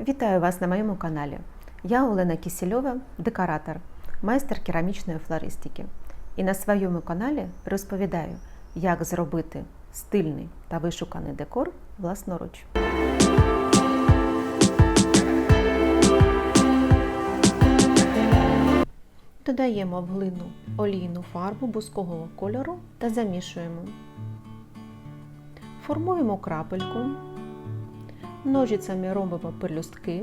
Вітаю вас на моєму каналі. Я Олена Кісільова, декоратор, майстер керамічної флористики. І на своєму каналі розповідаю, як зробити стильний та вишуканий декор власноруч. Додаємо в глину олійну фарбу бускового кольору та замішуємо. Формуємо крапельку, ножицями робимо пелюстки.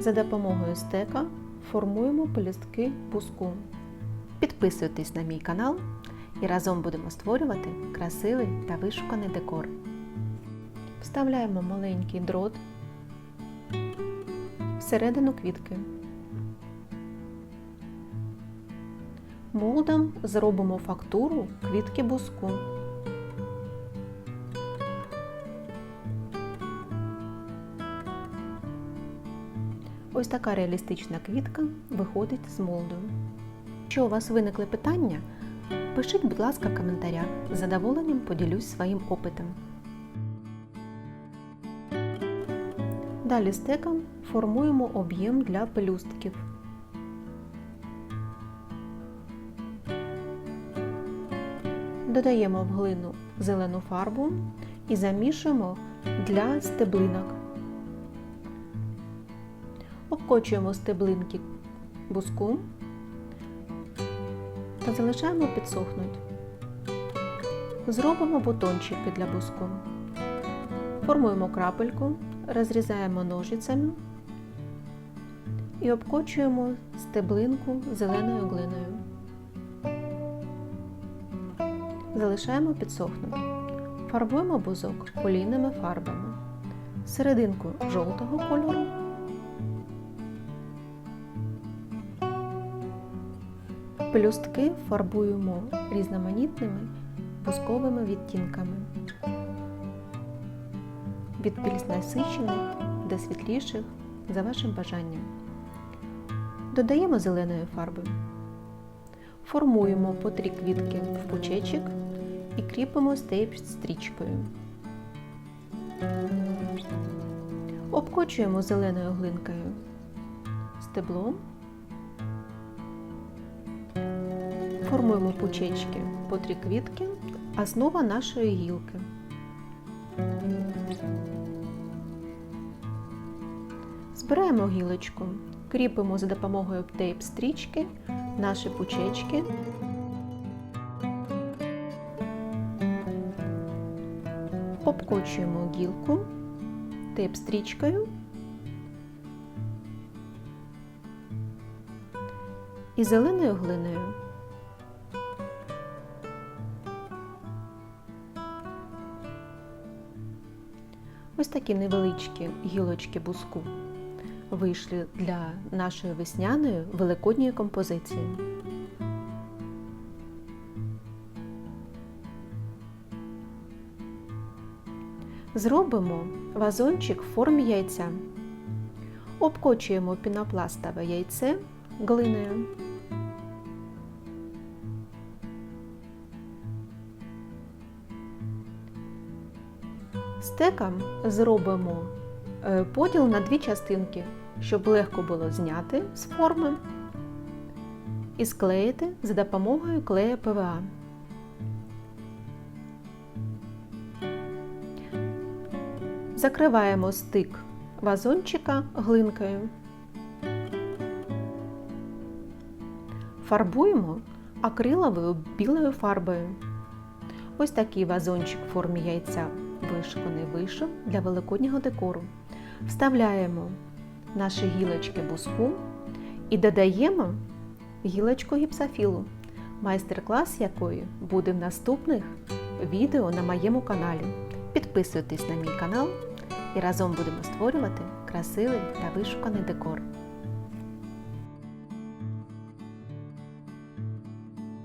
За допомогою стека формуємо пелюстки буску. Підписуйтесь на мій канал і разом будемо створювати красивий та вишуканий декор. Вставляємо маленький дрот всередину квітки. Молдом зробимо фактуру квітки буску. Ось така реалістична квітка виходить з молду. Якщо у вас виникли питання, пишіть, будь ласка, в коментарях. З задоволенням поділюсь своїм опитом. Далі стеком формуємо об'єм для пелюстків. Додаємо в глину зелену фарбу і замішуємо для стеблинок. Обкочуємо стеблинки буску та залишаємо підсохнути. Зробимо бутончики для буску. Формуємо крапельку, розрізаємо ножицями і обкочуємо стеблинку зеленою глиною. Залишаємо підсохнути. Фарбуємо бузок олійними фарбами. Серединку жовтого кольору. Пелюстки фарбуємо різноманітними бусковими відтінками. Від більш насичених до світліших за вашим бажанням. Додаємо зеленої фарби. Формуємо по три квітки в пучечок і кріпимо стейп стрічкою. Обкочуємо зеленою глинкою стебло. Формуємо пучечки по три квітки, основа нашої гілки. Збираємо гілочку, кріпимо за допомогою тейп-стрічки наші пучечки. Обкочуємо гілку тейп-стрічкою і зеленою глиною. Ось такі невеличкі гілочки буску вийшли для нашої весняної великодньої композиції. Зробимо вазончик в формі яйця. Обкочуємо пінопластове яйце глиною. Стеком зробимо е, поділ на дві частинки, щоб легко було зняти з форми і склеїти за допомогою клея ПВА. Закриваємо стик вазончика глинкою. Фарбуємо акриловою білою фарбою. Ось такий вазончик в формі яйця вишиканий вийшов для великоднього декору. Вставляємо наші гілочки буску і додаємо гілочку гіпсофілу, майстер-клас якої буде в наступних відео на моєму каналі. Підписуйтесь на мій канал і разом будемо створювати красивий та вишуканий декор.